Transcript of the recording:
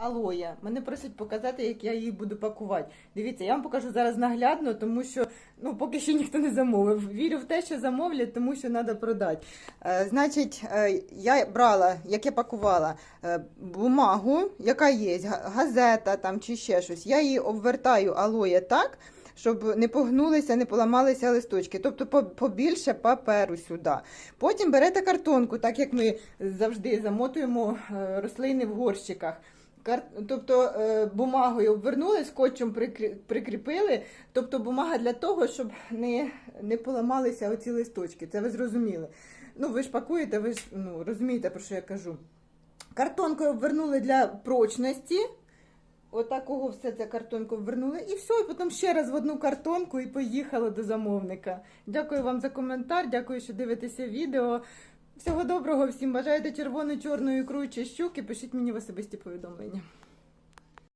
Алоя. Мене просять показати, як я її буду пакувати. Дивіться, я вам покажу зараз наглядно, тому що ну, поки що ніхто не замовив. Вірю в те, що замовлять, тому що треба продати. Е, значить, е, я брала, як я пакувала, е, бумагу, яка є, газета там чи ще щось. Я її обвертаю алоє так. Щоб не погнулися, не поламалися листочки, тобто побільше паперу сюди. Потім берете картонку, так як ми завжди замотуємо е, рослини в горщиках. Тобто е, бумагою обвернули, скотчем прикрі- прикріпили. Тобто бумага для того, щоб не, не поламалися оці листочки. Це ви зрозуміли. Ну, ви ж пакуєте, ви ж ну, розумієте, про що я кажу. Картонкою обвернули для прочності. Отакого все це картонку обвернули. І все, і потім ще раз в одну картонку і поїхали до замовника. Дякую вам за коментар, дякую, що дивитеся відео. Всього доброго всім бажаєте червону, чорну ікру чи щуки. Пишіть мені в особисті повідомлення.